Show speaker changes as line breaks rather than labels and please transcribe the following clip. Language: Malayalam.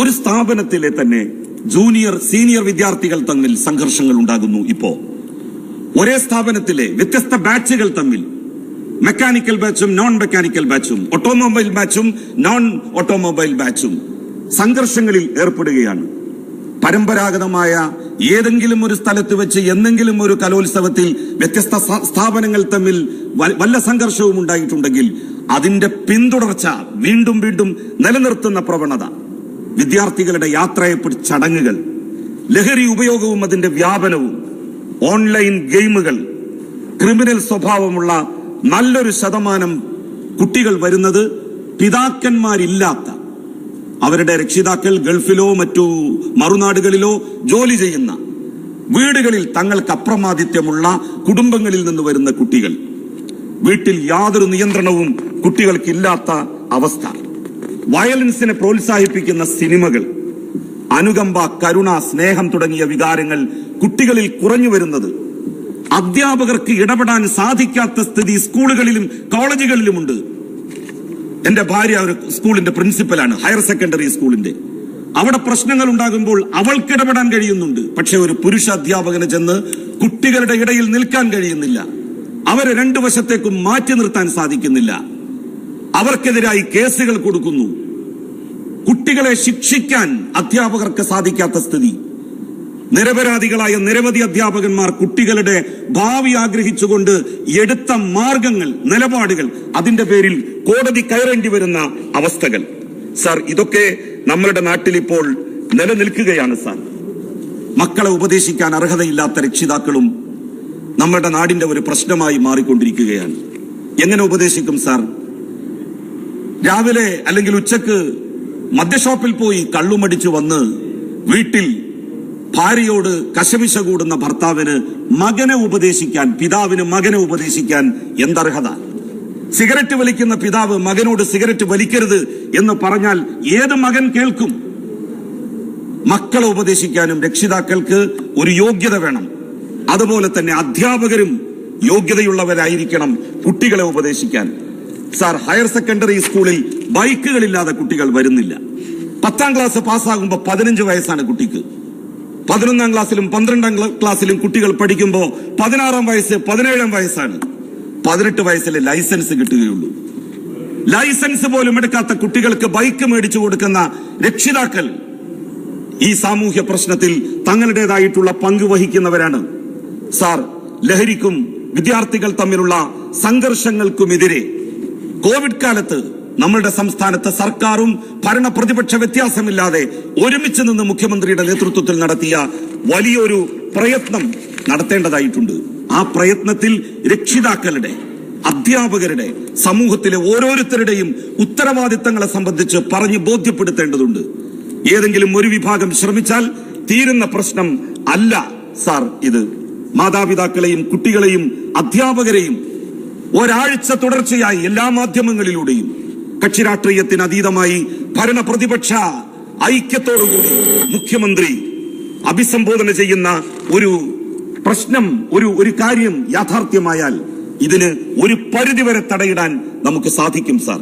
ഒരു സ്ഥാപനത്തിലെ തന്നെ ജൂനിയർ സീനിയർ വിദ്യാർത്ഥികൾ തമ്മിൽ സംഘർഷങ്ങൾ ഉണ്ടാകുന്നു ഇപ്പോ. ഒരേ സ്ഥാപനത്തിലെ വ്യത്യസ്ത ബാച്ചുകൾ തമ്മിൽ മെക്കാനിക്കൽ ബാച്ചും നോൺ മെക്കാനിക്കൽ ബാച്ചും ഓട്ടോമൊബൈൽ ബാച്ചും നോൺ ഓട്ടോമൊബൈൽ ബാച്ചും സംഘർഷങ്ങളിൽ ഏർപ്പെടുകയാണ്. പരമ്പരാഗതമായ ഏതെങ്കിലും ഒരു സ്ഥലത്ത് വെച്ച് എന്തെങ്കിലും ഒരു കലോത്സവത്തിൽ വ്യത്യസ്ത സ്ഥാപനങ്ങൾ തമ്മിൽ വല്ല സംഘർഷവും ഉണ്ടായിട്ടുണ്ടെങ്കിൽ അതിന്റെ പിന്തുടർച്ച വീണ്ടും വീണ്ടും നിലനിർത്തുന്ന പ്രവണത. വിദ്യാർത്ഥികളുടെ യാത്രയപ്പ് ചടങ്ങുകൾ ലഹരി ഉപയോഗവും അതിന്റെ വ്യാപനവും ഓൺലൈൻ ഗെയിമുകൾ ക്രിമിനൽ സ്വഭാവമുള്ള നല്ലൊരു ശതമാനം കുട്ടികൾ വരുന്നത് പിതാക്കന്മാരില്ലാത്ത അവരുടെ രക്ഷിതാക്കൾ ഗൾഫിലോ മറ്റു മറുനാടുകളിലോ ജോലി ചെയ്യുന്ന വീടുകളിൽ തങ്ങൾക്ക് അപ്രമാദിത്യമുള്ള കുടുംബങ്ങളിൽ നിന്ന് വരുന്ന കുട്ടികൾ. വീട്ടിൽ യാതൊരു നിയന്ത്രണവും കുട്ടികൾക്കില്ലാത്ത അവസ്ഥ. വയലൻസിനെ പ്രോത്സാഹിപ്പിക്കുന്ന സിനിമകൾ അനുകമ്പ കരുണ സ്നേഹം തുടങ്ങിയ വികാരങ്ങൾ കുട്ടികളിൽ കുറഞ്ഞു വരുന്നത്. അധ്യാപകർക്ക് ഇടപെടാൻ സാധിക്കാത്ത സ്ഥിതി സ്കൂളുകളിലും കോളേജുകളിലുമുണ്ട്. എന്റെ ഭാര്യ ഒരു സ്കൂളിന്റെ പ്രിൻസിപ്പലാണ് ഹയർ സെക്കൻഡറി സ്കൂളിന്റെ. അവിടെ പ്രശ്നങ്ങൾ ഉണ്ടാകുമ്പോൾ അവൾക്ക് ഇടപെടാൻ കഴിയുന്നുണ്ട്. പക്ഷെ ഒരു പുരുഷ അധ്യാപകന് ചെന്ന് കുട്ടികളുടെ ഇടയിൽ നിൽക്കാൻ കഴിയുന്നില്ല. അവരെ രണ്ടു വശത്തേക്കും മാറ്റി നിർത്താൻ സാധിക്കുന്നില്ല. അവർക്കെതിരായി കേസുകൾ കൊടുക്കുന്നു. കുട്ടികളെ ശിക്ഷിക്കാൻ അധ്യാപകർക്ക് സാധിക്കാത്ത സ്ഥിതി. നിരപരാധികളായ നിരവധി അധ്യാപകന്മാർ കുട്ടികളുടെ ഭാവി ആഗ്രഹിച്ചുകൊണ്ട് എടുത്ത മാർഗങ്ങൾ നിലപാടുകൾ അതിന്റെ പേരിൽ കോടതി കയറേണ്ടി വരുന്ന അവസ്ഥകൾ. സാർ ഇതൊക്കെ നമ്മളുടെ നാട്ടിൽ ഇപ്പോൾ നിലനിൽക്കുകയാണ് സാർ. മക്കളെ ഉപദേശിക്കാൻ അർഹതയില്ലാത്ത രക്ഷിതാക്കളും നമ്മുടെ നാടിന്റെ ഒരു പ്രശ്നമായി മാറിക്കൊണ്ടിരിക്കുകയാണ്. എങ്ങനെ ഉപദേശിക്കും സാർ? രാവിലെ അല്ലെങ്കിൽ ഉച്ചയ്ക്ക് മദ്യഷോപ്പിൽ പോയി കള്ളുമടിച്ചു വന്ന് വീട്ടിൽ ഭാര്യയോട് കശവിശ കൂടുന്ന ഭർത്താവിന് മകനെ ഉപദേശിക്കാൻ പിതാവിന് മകനെ ഉപദേശിക്കാൻ എന്തർഹത? സിഗരറ്റ് വലിക്കുന്ന പിതാവ് മകനോട് സിഗരറ്റ് വലിക്കരുത് എന്ന് പറഞ്ഞാൽ ഏത് മകൻ കേൾക്കും? മക്കളെ ഉപദേശിക്കാനും രക്ഷിതാക്കൾക്ക് ഒരു യോഗ്യത വേണം. അതുപോലെ തന്നെ അധ്യാപകരും യോഗ്യതയുള്ളവരായിരിക്കണം കുട്ടികളെ ഉപദേശിക്കാൻ. സാർ ഹയർ സെക്കൻഡറി സ്കൂളിൽ ബൈക്കുകളില്ലാതെ കുട്ടികൾ വരുന്നില്ല. പത്താം ക്ലാസ് പാസ്സാകുമ്പോൾ പതിനഞ്ച് വയസ്സാണ് കുട്ടിക്ക്. പതിനൊന്നാം ക്ലാസ്സിലും പന്ത്രണ്ടാം ക്ലാ- ക്ലാസ്സിലും കുട്ടികൾ പഠിക്കുമ്പോൾ പതിനാറാം വയസ്സ് പതിനേഴാം വയസ്സാണ്. പതിനെട്ട് വയസ്സിലെ ലൈസൻസ് കിട്ടുകയുള്ളൂ. ലൈസൻസ് പോലും എടുക്കാത്ത കുട്ടികൾക്ക് ബൈക്ക് മേടിച്ചു കൊടുക്കുന്ന രക്ഷിതാക്കൾ ഈ സാമൂഹ്യ പ്രശ്നത്തിൽ തങ്ങളുടേതായിട്ടുള്ള പങ്ക് വഹിക്കുന്നവരാണ്. സാർ ലഹരിക്കും വിദ്യാർത്ഥികൾ തമ്മിലുള്ള സംഘർഷങ്ങൾക്കുമെതിരെ കോവിഡ് കാലത്ത് നമ്മളുടെ സംസ്ഥാനത്ത് സർക്കാരും ഭരണ പ്രതിപക്ഷ വ്യത്യാസമില്ലാതെ ഒരുമിച്ച് നിന്ന് മുഖ്യമന്ത്രിയുടെ നേതൃത്വത്തിൽ നടത്തിയ വലിയൊരു പ്രയത്നം നടത്തേണ്ടതായിട്ടുണ്ട്. ആ പ്രയത്നത്തിൽ രക്ഷിതാക്കളുടെ അധ്യാപകരുടെ സമൂഹത്തിലെ ഓരോരുത്തരുടെയും ഉത്തരവാദിത്തങ്ങളെ സംബന്ധിച്ച് പറഞ്ഞു ബോധ്യപ്പെടുത്തേണ്ടതുണ്ട്. ഏതെങ്കിലും ഒരു വിഭാഗം ശ്രമിച്ചാൽ തീരുന്ന പ്രശ്നം അല്ല സാർ ഇത്. മാതാപിതാക്കളെയും കുട്ടികളെയും അധ്യാപകരെയും ഒരാഴ്ച തുടർച്ചയായി എല്ലാ മാധ്യമങ്ങളിലൂടെയും കക്ഷി രാഷ്ട്രീയത്തിന് അതീതമായി ഭരണ പ്രതിപക്ഷ ഐക്യത്തോടുകൂടി മുഖ്യമന്ത്രി അഭിസംബോധന ചെയ്യുന്ന ഒരു പ്രശ്നം ഒരു ഒരു കാര്യം യാഥാർത്ഥ്യമായാൽ ഇതിന് ഒരു പരിധിവരെ തടയിടാൻ നമുക്ക് സാധിക്കും സാർ.